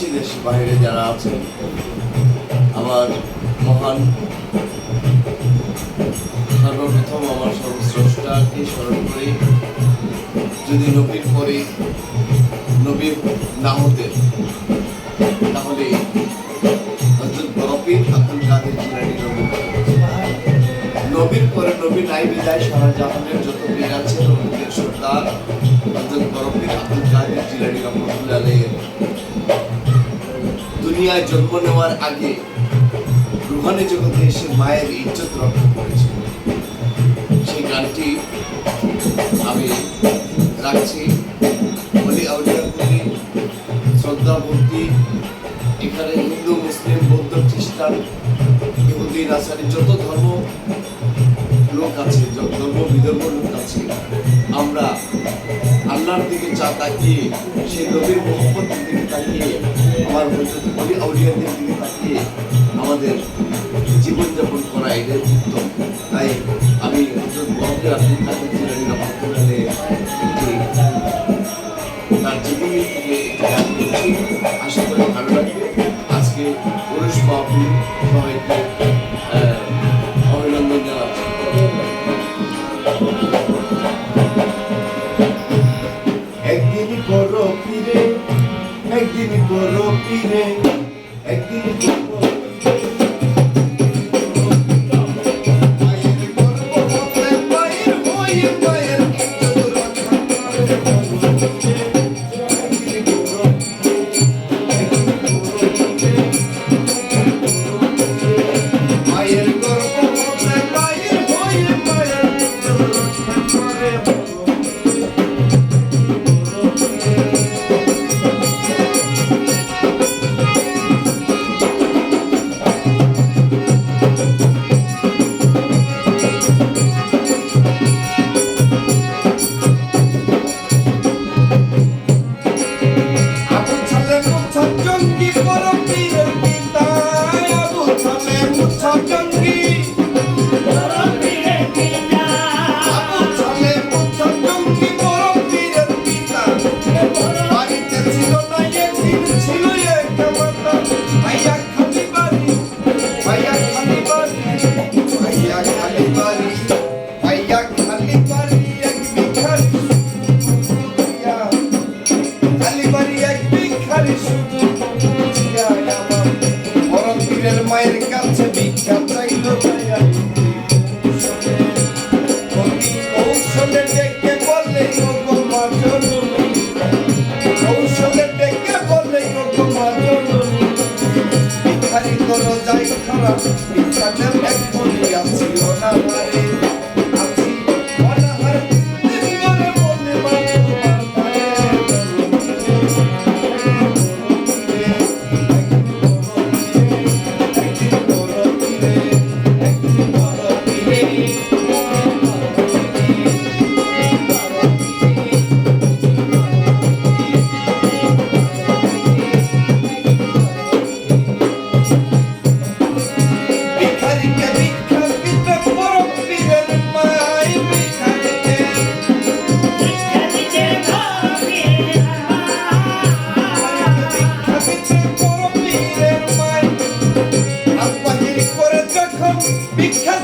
দেশি দেশ বাইরে যারা আছেন, আমার মহান, সর্বপ্রথম আমার সর্বস্রষ্টাকে স্মরণ করি, যদি নবীর পরে নবীর না হতেন তাহলে নবীর আব্দুল কাদের জিলানি নবী নবীর পরে নবী নাই বিদায়, সারা জাহানের যত বীর আছে, নবীদের সর্দার হজরত বরফির আব্দুল কাদের জিলানি রহমতুল্লাহ দুনিয়ায় জন্ম নেওয়ার আগে রুহানি জগতে এসে মায়ের ইজ্জত রক্ষা করেছে। সেই গানটি আমি রাখছি। বলি আউলিয়ার প্রতি শ্রদ্ধা ভক্তি, এখানে হিন্দু, মুসলিম, বৌদ্ধ, খ্রিস্টান, ইহুদি রাসারি যত ধর্ম লোক আছে, যত ধর্ম বিধর্ম লোক আছে, আমরা আল্লাহর দিকে চা তাকিয়ে সেই নবীর মোহাম্মতের দিকে তাকিয়ে আমার বলি আউলিয়াদের দিকে তাকিয়ে আমাদের জীবনযাপন করা এদের উত্তম। তাই আমি হজরত মহাবীর আপনি তাদের ছিলেন একদিন করো পিরে একদিন